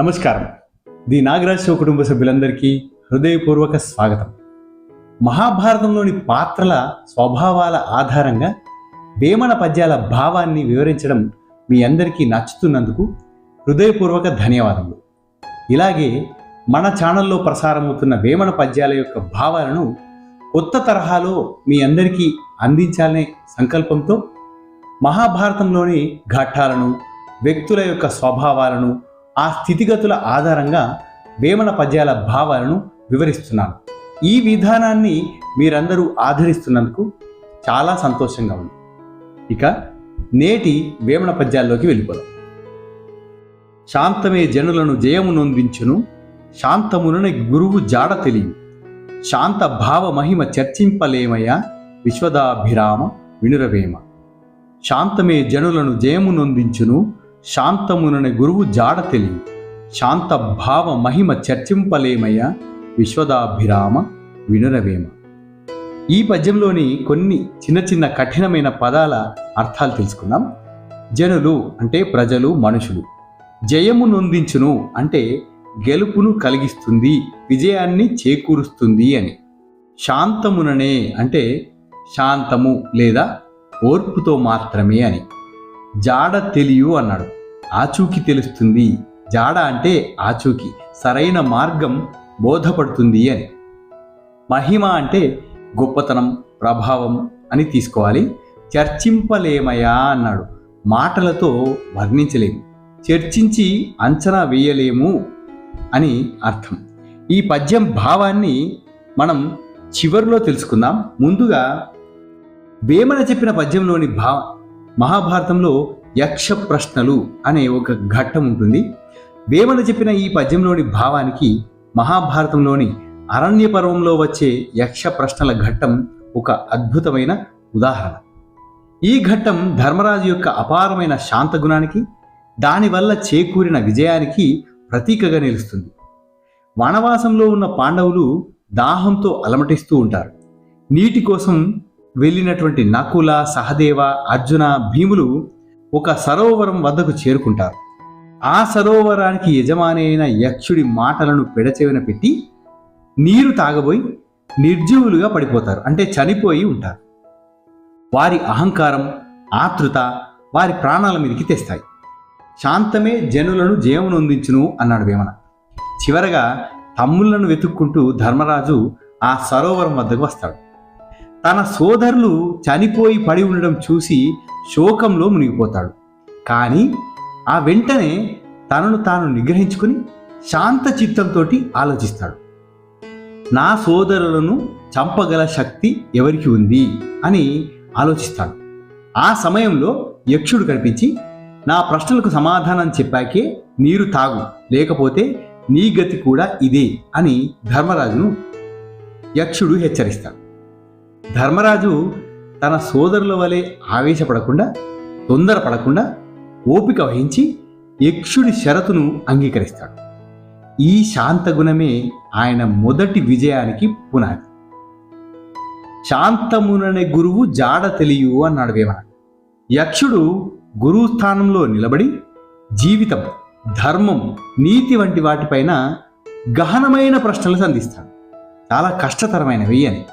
నమస్కారం. The Nagaraj show కుటుంబ సభ్యులందరికీ హృదయపూర్వక స్వాగతం. మహాభారతంలోని పాత్రల స్వభావాల ఆధారంగా వేమన పద్యాల భావాన్ని వివరించడం మీ అందరికీ నచ్చుతున్నందుకు హృదయపూర్వక ధన్యవాదములు. ఇలాగే మన ఛానల్లో ప్రసారమవుతున్న వేమన పద్యాల యొక్క భావాలను కొత్త తరహాలో మీ అందరికీ అందించాలనే సంకల్పంతో మహాభారతంలోని ఘట్టాలను వ్యక్తుల యొక్క స్వభావాలను ఆ స్థితిగతుల ఆధారంగా వేమన పద్యాల భావాలను వివరిస్తున్నాను. ఈ విధానాన్ని మీరందరూ ఆదరిస్తున్నందుకు చాలా సంతోషంగా ఉంది. ఇక నేటి వేమన పద్యాల్లోకి వెళ్ళిపోదాం. శాంతమే జనులను జయము నొందించును శాంతమునని గురువు జాడ తెలియు. శాంత భావ మహిమ చర్చింపలేమయ విశ్వదాభిరామ వినురవేమ. శాంతమే జనులను జయము నొందించును శాంతమునని గురువు జాడ తెలియు. శాంత భావ మహిమ చర్చింపలేమయ్య? విశ్వదాభిరామ వినురవేమ. ఈ పద్యంలోని కొన్ని చిన్న చిన్న కఠినమైన పదాల అర్థాలు తెలుసుకుందాం. జనులు అంటే ప్రజలు మనుషులు. జయము నొందించును అంటే గెలుపును కలిగిస్తుంది విజయాన్ని చేకూరుస్తుంది అని. శాంతముననే అంటే శాంతము లేదా ఓర్పుతో మాత్రమే అని. జాడ తెలియు అన్నాడు. ఆచూకి తెలుస్తుంది. జాడ అంటే ఆచూకి. సరైన మార్గం బోధపడుతుంది అని. మహిమ అంటే గొప్పతనం ప్రభావం అని తీసుకోవాలి. చర్చింపలేమయా అన్నాడు. మాటలతో వర్ణించలేము. చర్చించి అంచనా వేయలేము అని అర్థం. ఈ పద్యం భావాన్ని మనం చివరిలో తెలుసుకుందాం. ముందుగా వేమన చెప్పిన పద్యంలోని భావం మహాభారతంలో యక్ష ప్రశ్నలు అనే ఒక ఘట్టం ఉంటుంది. వేమన చెప్పిన ఈ పద్యంలోని భావానికి మహాభారతంలోని అరణ్య పర్వంలో వచ్చే యక్ష ప్రశ్నల ఘట్టం ఒక అద్భుతమైన ఉదాహరణ. ఈ ఘట్టం ధర్మరాజు యొక్క అపారమైన శాంత గుణానికి దానివల్ల చేకూరిన విజయానికి ప్రతీకగా నిలుస్తుంది. వనవాసంలో ఉన్న పాండవులు దాహంతో అలమటిస్తూ ఉంటారు. నీటి కోసం వెళ్ళినటువంటి నకుల సహదేవ అర్జున భీములు ఒక సరోవరం వద్దకు చేరుకుంటారు. ఆ సరోవరానికి యజమాని అయిన యక్షుడి మాటలను పెడచెవిన పెట్టి నీరు తాగబోయి నిర్జీవులుగా పడిపోతారు. అంటే చనిపోయి ఉంటారు. వారి అహంకారం ఆతృత వారి ప్రాణాల మీదకి తెస్తాయి. శాంతమే జనులను జీవనొందించును అన్నాడు వేమన. చివరగా తమ్ముళ్ళను వెతుక్కుంటూ ధర్మరాజు ఆ సరోవరం వద్దకు వస్తాడు. తన సోదరులు చనిపోయి పడి ఉండడం చూసి శోకంలో మునిగిపోతాడు. కానీ ఆ వెంటనే తనను తాను నిగ్రహించుకుని శాంత చిత్తంతో ఆలోచిస్తాడు. నా సోదరులను చంపగల శక్తి ఎవరికి ఉంది? అని ఆలోచిస్తాడు. ఆ సమయంలో యక్షుడు కనిపించి నా ప్రశ్నలకు సమాధానం చెప్పాకే నీరు తాగు లేకపోతే నీ గతి కూడా ఇదే అని ధర్మరాజును యక్షుడు హెచ్చరిస్తాడు. ధర్మరాజు తన సోదరుల వలె ఆవేశపడకుండా తొందరపడకుండా ఓపిక వహించి యక్షుడి షరతును అంగీకరిస్తాడు. ఈ శాంతగుణమే ఆయన మొదటి విజయానికి పునాది. శాంతముననే గురువు జాడ తెలియు అన్నాడు వేమన. యక్షుడు గురువు స్థానంలో నిలబడి జీవితం ధర్మం నీతి వంటి వాటిపైన గహనమైన ప్రశ్నలు సంధిస్తాడు. చాలా కష్టతరమైనవి అని.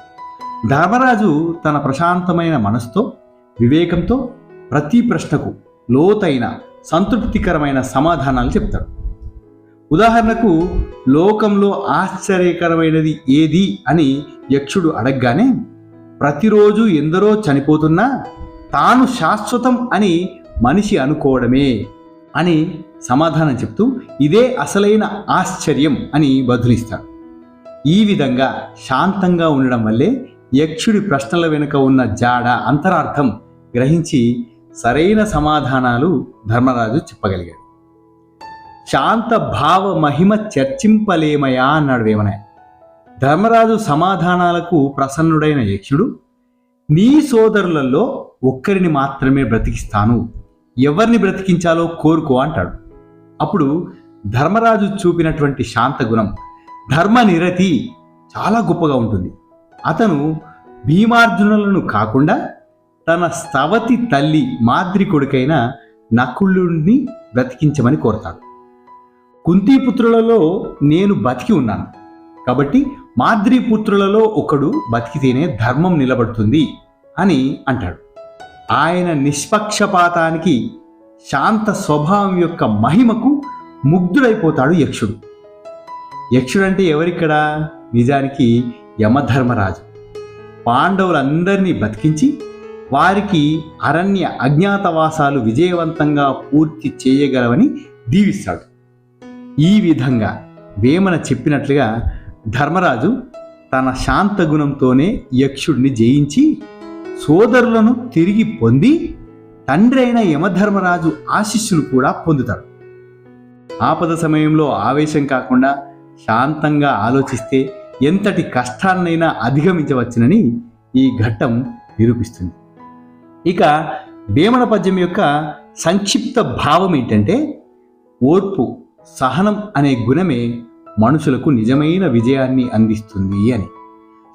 ధర్మరాజు తన ప్రశాంతమైన మనసుతో వివేకంతో ప్రతి ప్రశ్నకు లోతైన సంతృప్తికరమైన సమాధానాలు చెప్తాడు. ఉదాహరణకు లోకంలో ఆశ్చర్యకరమైనది ఏది అని యక్షుడు అడగగానే ప్రతిరోజు ఎందరో చనిపోతున్నా తాను శాశ్వతం అని మనిషి అనుకోవడమే అని సమాధానం చెప్తూ ఇదే అసలైన ఆశ్చర్యం అని బదులిస్తాడు. ఈ విధంగా శాంతంగా ఉండడం వల్లే యక్షుడి ప్రశ్నల వెనుక ఉన్న జాడ అంతరార్థం గ్రహించి సరైన సమాధానాలు ధర్మరాజు చెప్పగలిగాడు. శాంత భావ మహిమ చర్చింపలేమయా అన్నాడు వేమనయ్య ధర్మరాజు సమాధానాలకు ప్రసన్నుడైన యక్షుడు నీ సోదరులలో ఒక్కరిని మాత్రమే బ్రతికిస్తాను. ఎవరిని బ్రతికించాలో కోరుకో అంటాడు. అప్పుడు ధర్మరాజు చూపినటువంటి శాంత గుణం ధర్మ నిరతి చాలా గొప్పగా ఉంటుంది. అతను భీమార్జునులను కాకుండా తన స్తవతి తల్లి మాద్రి కొడుకైన నకులుణ్ణి బ్రతికించమని కోరతాడు. కుంతీపుత్రులలో నేను బతికి ఉన్నాను. కాబట్టి మాద్రీపుత్రులలో ఒకడు బతికితేనే ధర్మం నిలబడుతుంది అని అంటాడు. ఆయన నిష్పక్షపాతానికి శాంత స్వభావం యొక్క మహిమకు ముగ్ధుడైపోతాడు యక్షుడు. యక్షుడంటే ఎవరిక్కడ? నిజానికి యమధర్మరాజు. పాండవులందరినీ బతికించి వారికి అరణ్య అజ్ఞాతవాసాలు విజయవంతంగా పూర్తి చేయగలవని దీవిస్తాడు. ఈ విధంగా వేమన చెప్పినట్లుగా ధర్మరాజు తన శాంత గుణంతోనే యక్షుడిని జయించి సోదరులను తిరిగి పొంది తండ్రి అయిన యమధర్మరాజు ఆశీస్సులు కూడా పొందుతాడు. ఆపద సమయంలో ఆవేశం కాకుండా శాంతంగా ఆలోచిస్తే ఎంతటి కష్టాన్నైనా అధిగమించవచ్చునని ఈ ఘట్టం నిరూపిస్తుంది. ఇక వేమన పద్యం యొక్క సంక్షిప్త భావం ఏంటంటే ఓర్పు సహనం అనే గుణమే మనుషులకు నిజమైన విజయాన్ని అందిస్తుంది అని.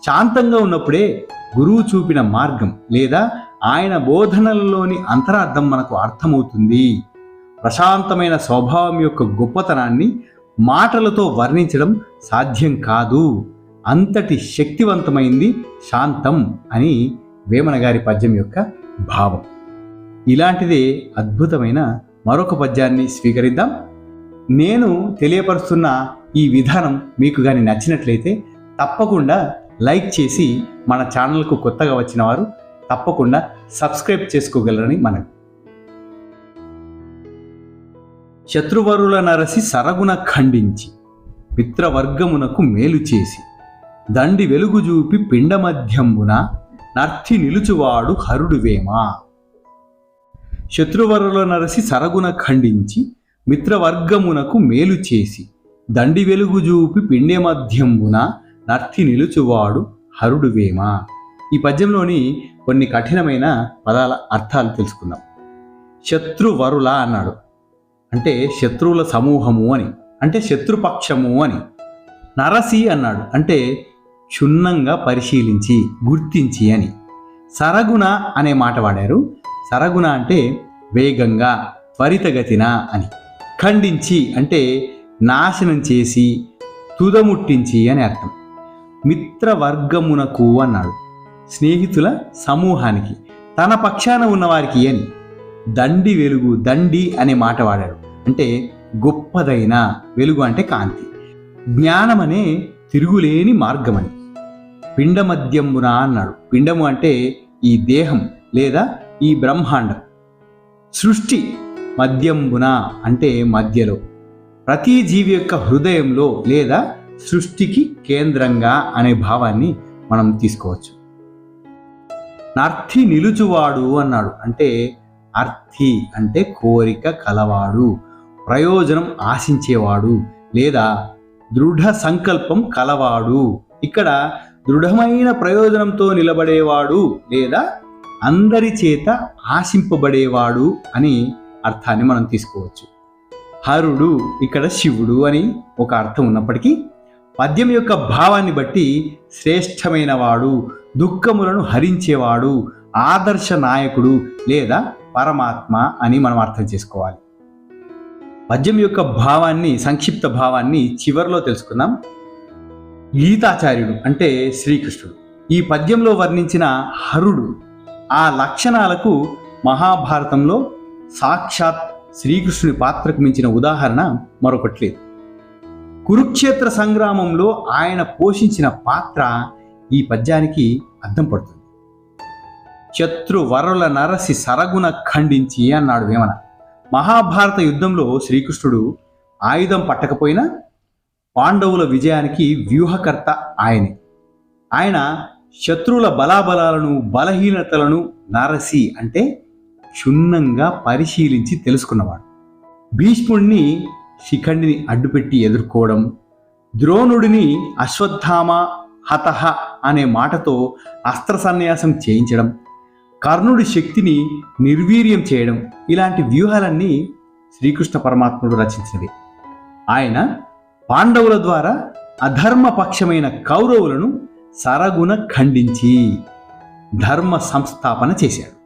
శాంతంగా ఉన్నప్పుడే గురువు చూపిన మార్గం లేదా ఆయన బోధనలలోని అంతరార్థం మనకు అర్థమవుతుంది. ప్రశాంతమైన స్వభావం యొక్క గొప్పతనాన్ని మాటలతో వర్ణించడం సాధ్యం కాదు. అంతటి శక్తివంతమైంది శాంతం అని వేమన గారి పద్యం యొక్క భావం. ఇలాంటిదే అద్భుతమైన మరొక పద్యాన్ని స్వీకరిద్దాం. నేను తెలియపరుస్తున్న ఈ విధానం మీకు కానీ నచ్చినట్లయితే తప్పకుండా లైక్ చేసి మన ఛానల్కు కొత్తగా వచ్చిన వారు తప్పకుండా సబ్స్క్రైబ్ చేసుకోగలరని మనం శత్రువరుల నరసి సరగున ఖండించి మిత్రవర్గమునకు మేలు చేసి దండి వెలుగు చూపి పిండమధ్యంబున నర్తి నిలుచువాడు హరుడువేమా శత్రువరుల నరసి సరగున ఖండించి మిత్రవర్గమునకు మేలు చేసి దండి వెలుగు చూపి పిండె మధ్యంబున నర్తి నిలుచువాడు హరుడువేమా ఈ పద్యంలోని కొన్ని కఠినమైన పదాల అర్థాలు తెలుసుకుందాం. శత్రువరుల అన్నాడు. అంటే శత్రువుల సమూహము అని. అంటే శత్రుపక్షము అని. నరసి అన్నాడు. అంటే క్షుణ్ణంగా పరిశీలించి గుర్తించి అని. సరగుణ అనే మాట వాడారు. సరగుణ అంటే వేగంగా త్వరితగతిన అని. ఖండించి అంటే నాశనం చేసి తుదముట్టించి అని అర్థం. మిత్రవర్గమునకు అన్నాడు. స్నేహితుల సమూహానికి తన పక్షాన ఉన్నవారికి అని. దండి వెలుగు దండి అనే మాట వాడాడు అంటే గొప్పదైన వెలుగు అంటే కాంతి. జ్ఞానం అనే తిరుగులేని మార్గమని. పిండమద్యమున అన్నాడు. పిండము అంటే ఈ దేహం లేదా ఈ బ్రహ్మాండం. సృష్టి మద్యంబున అంటే మధ్యలో. ప్రతి జీవి యొక్క హృదయంలో లేదా సృష్టికి కేంద్రంగా అనే భావాన్ని మనం తీసుకోవచ్చు. నర్థి నిలుచువాడు అన్నాడు. అంటే అర్థి అంటే కోరిక కలవాడు. ప్రయోజనం ఆశించేవాడు లేదా దృఢ సంకల్పం కలవాడు. ఇక్కడ దృఢమైన ప్రయోజనంతో నిలబడేవాడు లేదా అందరి చేత ఆశింపబడేవాడు అని అర్థాన్ని మనం తీసుకోవచ్చు. హరుడు ఇక్కడ శివుడు అని ఒక అర్థం ఉన్నప్పటికీ పద్యం యొక్క భావాన్ని బట్టి శ్రేష్టమైన వాడు దుఃఖములను హరించేవాడు ఆదర్శ నాయకుడు లేదా పరమాత్మ అని మనం అర్థం చేసుకోవాలి. పద్యం యొక్క భావాన్ని సంక్షిప్త భావాన్ని చివరిలో తెలుసుకుందాం. గీతాచార్యుడు అంటే శ్రీకృష్ణుడు. ఈ పద్యంలో వర్ణించిన హరుడు ఆ లక్షణాలకు మహాభారతంలో సాక్షాత్ శ్రీకృష్ణుని పాత్రకు మించిన ఉదాహరణ మరొకటి లేదు. కురుక్షేత్ర సంగ్రామంలో ఆయన పోషించిన పాత్ర ఈ పద్యానికి అద్దం పడుతుంది. శత్రు వరుల నరసి సరగున ఖండించి అన్నాడు వేమన. మహాభారత యుద్ధంలో శ్రీకృష్ణుడు ఆయుధం పట్టకపోయినా పాండవుల విజయానికి వ్యూహకర్త ఆయనే. ఆయన శత్రువుల బలాబలాలను బలహీనతలను నరసి అంటే క్షుణ్ణంగా పరిశీలించి తెలుసుకున్నవాడు. భీష్ముడిని శిఖండిని అడ్డుపెట్టి ఎదుర్కోవడం ద్రోణుడిని అశ్వత్థామ హతహ అనే మాటతో అస్త్ర సన్యాసం చేయించడం కర్ణుడి శక్తిని నిర్వీర్యం చేయడం ఇలాంటి వ్యూహాలన్నీ శ్రీకృష్ణ పరమాత్ముడు రచించినవి. ఆయన పాండవుల ద్వారా అధర్మపక్షమైన కౌరవులను సరగున ఖండించి ధర్మ సంస్థాపన చేశాడు.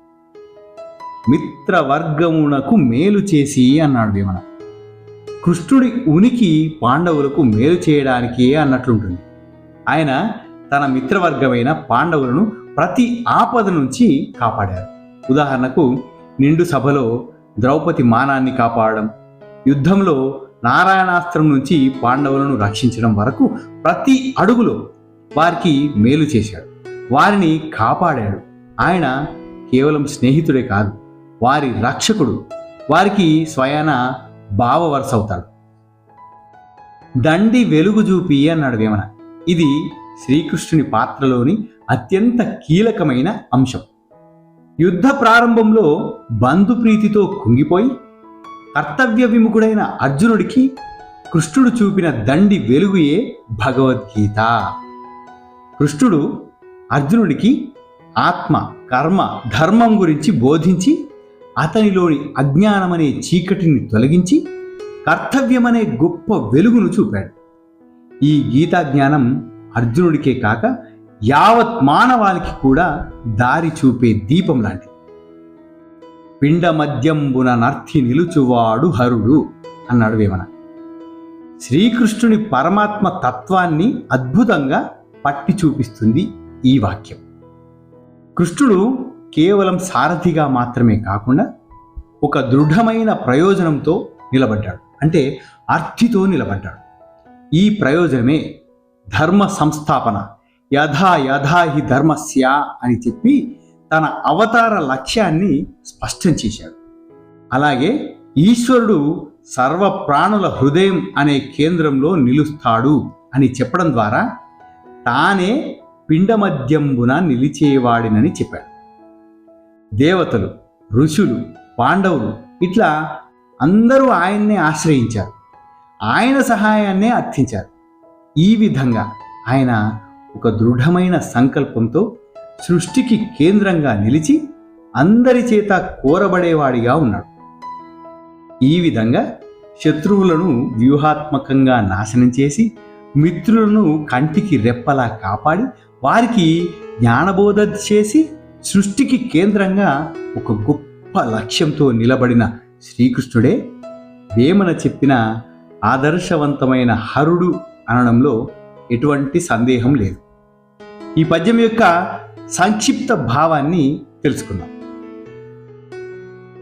మిత్రవర్గమునకు మేలు చేసి అన్నాడు భీమన. కృష్ణుడి ఉనికి పాండవులకు మేలు చేయడానికే అన్నట్లుంటుంది. ఆయన తన మిత్రవర్గమైన పాండవులను ప్రతి ఆపద నుంచి కాపాడారు. ఉదాహరణకు నిండు సభలో ద్రౌపది మానాన్ని కాపాడడం యుద్ధంలో నారాయణాస్త్రం నుంచి పాండవులను రక్షించడం వరకు ప్రతి అడుగులో వారికి మేలు చేశాడు. వారిని కాపాడాడు. ఆయన కేవలం స్నేహితుడే కాదు వారి రక్షకుడు. వారికి స్వయాన భావవరస అవుతాడు దండి వెలుగు చూపి అన్నాడు వేమన. ఇది శ్రీకృష్ణుని పాత్రలోని అత్యంత కీలకమైన అంశం. యుద్ధ ప్రారంభంలో బంధుప్రీతితో కుంగిపోయి కర్తవ్య విముఖుడైన అర్జునుడికి కృష్ణుడు చూపిన దండి వెలుగుయే భగవద్గీత. కృష్ణుడు అర్జునుడికి ఆత్మ కర్మ ధర్మం గురించి బోధించి అతనిలోని అజ్ఞానమనే చీకటిని తొలగించి కర్తవ్యమనే గొప్ప వెలుగును చూపాడు. ఈ గీతా జ్ఞానం అర్జునుడికే కాక యావత్ మానవాళికి కూడా దారి చూపే దీపం లాంటిది. పిండ మద్యంబున నర్తి నిలుచువాడు హరుడు అన్నాడు వేమన. శ్రీకృష్ణుని పరమాత్మ తత్వాన్ని అద్భుతంగా పట్టి చూపిస్తుంది ఈ వాక్యం. కృష్ణుడు కేవలం సారథిగా మాత్రమే కాకుండా ఒక దృఢమైన ప్రయోజనంతో నిలబడ్డాడు. అంటే అర్థితో నిలబడ్డాడు. ఈ ప్రయోజనమే ధర్మ సంస్థాపన యథా యథా హి ధర్మస్య అని చెప్పి తన అవతార లక్ష్యాన్ని స్పష్టం చేశాడు. అలాగే ఈశ్వరుడు సర్వ ప్రాణుల హృదయం అనే కేంద్రంలో నిలుస్తాడు అని చెప్పడం ద్వారా తానే పిండమధ్యంబున నిలిచేవాడినని చెప్పాడు. దేవతలు ఋషులు పాండవులు ఇట్లా అందరూ ఆయన్నే ఆశ్రయించారు. ఆయన సహాయాన్నే అర్థించారు ఈ విధంగా ఆయన ఒక దృఢమైన సంకల్పంతో సృష్టికి కేంద్రంగా నిలిచి అందరి చేత కోరబడేవాడిగా ఉన్నాడు. ఈ విధంగా శత్రువులను వ్యూహాత్మకంగా నాశనం చేసి మిత్రులను కంటికి రెప్పలా కాపాడి వారికి జ్ఞానబోధ చేసి సృష్టికి కేంద్రంగా ఒక గొప్ప లక్ష్యంతో నిలబడిన శ్రీకృష్ణుడే వేమన చెప్పిన ఆదర్శవంతమైన హరుడు అనడంలో ఎటువంటి సందేహం లేదు. ఈ పద్యం యొక్క సంక్షిప్త భావాన్ని తెలుసుకుందాం.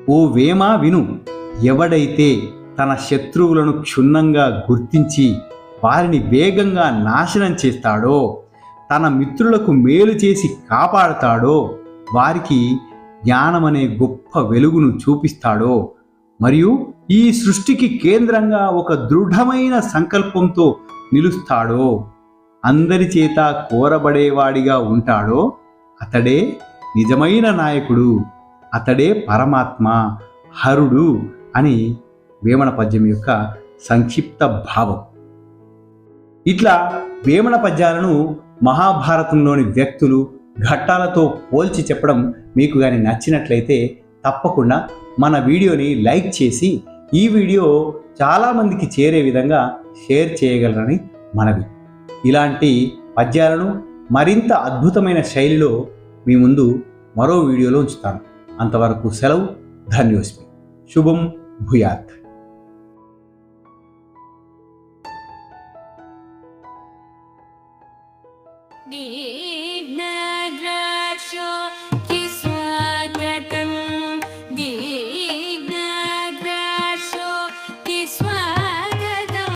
ఓ వేమ విను ఎవడైతే తన శత్రువులను క్షుణ్ణంగా గుర్తించి వారిని వేగంగా నాశనం చేస్తాడో తన మిత్రులకు మేలు చేసి కాపాడతాడో వారికి జ్ఞానమనే గొప్ప వెలుగును చూపిస్తాడో మరియు ఈ సృష్టికి కేంద్రంగా ఒక దృఢమైన సంకల్పంతో నిలుస్తాడో? అందరి చేత కోరబడేవాడిగా ఉంటాడో? అతడే నిజమైన నాయకుడు అతడే పరమాత్మ హరుడు అని వేమన పద్యం యొక్క సంక్షిప్త భావం. ఇట్లా వేమన పద్యాలను మహాభారతంలోని వ్యక్తులు ఘట్టాలతో పోల్చి చెప్పడం మీకు కానీ నచ్చినట్లయితే తప్పకుండా మన వీడియోని లైక్ చేసి ఈ వీడియో చాలామందికి చేరే విధంగా షేర్ చేయగలరని మనవి. ఇలాంటి పద్యాలను మరింత అద్భుతమైన శైలిలో మీ ముందు మరో వీడియోలో ఉంచుతాను. అంతవరకు సెలవు. ధన్యోస్మి. శుభం భూయాత్.